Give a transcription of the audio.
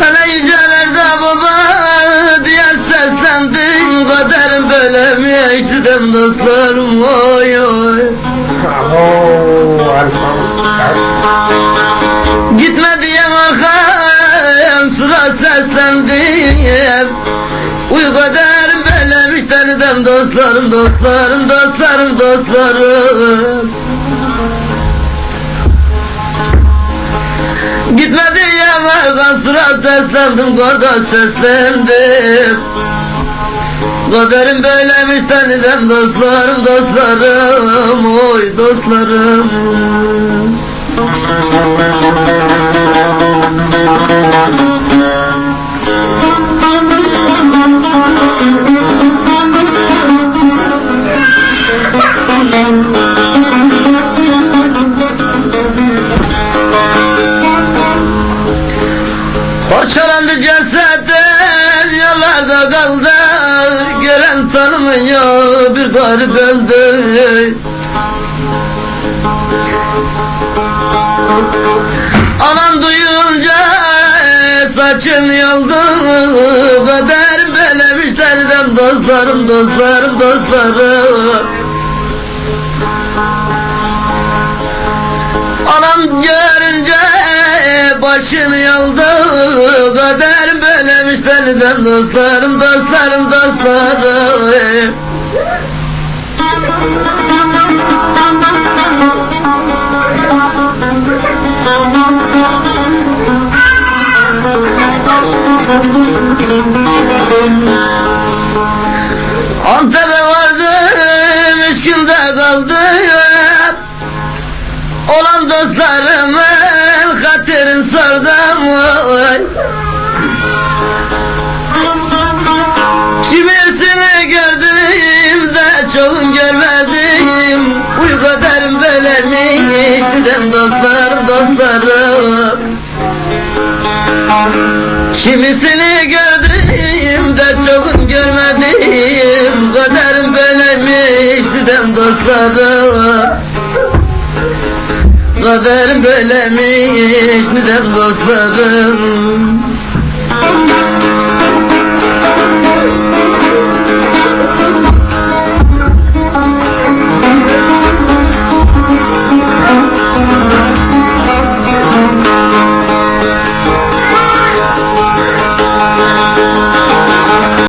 Hele yücelerde baba diye seslendim. Kader böyle mi yaşadım dostlarım? Oy oy. Gitme diye makam sıra seslendim. Uy kader belemiş tanıdım dostlarım dostlarım dostlarım dostlarım. Gitme diye vargan sıra seslendim kardeş seslendim. Kaderim böylemiş denizem dostlarım dostlarım oy dostlarım Parçalandı cesedim yollarda kaldı. Gören tanımıyor bir garip öldü. Anam duyunca saçın yoldu. Kader belemiş derdim dostlarım dostlarım dostlarım. Anam görünce başını Kader denizem dostlarım dostlarım dostlarım Antep'e vardım üç günde kaldım Olan dostlarımın hatırın sordum oy. Çoğun görmedim Uy kaderim böylemiş Dedem dostlarım dostlarım. Kimisini gördüm de çoğun görmedim Kaderim böylemiş dedem dostlarım. Kaderim böylemiş dedem dostlarım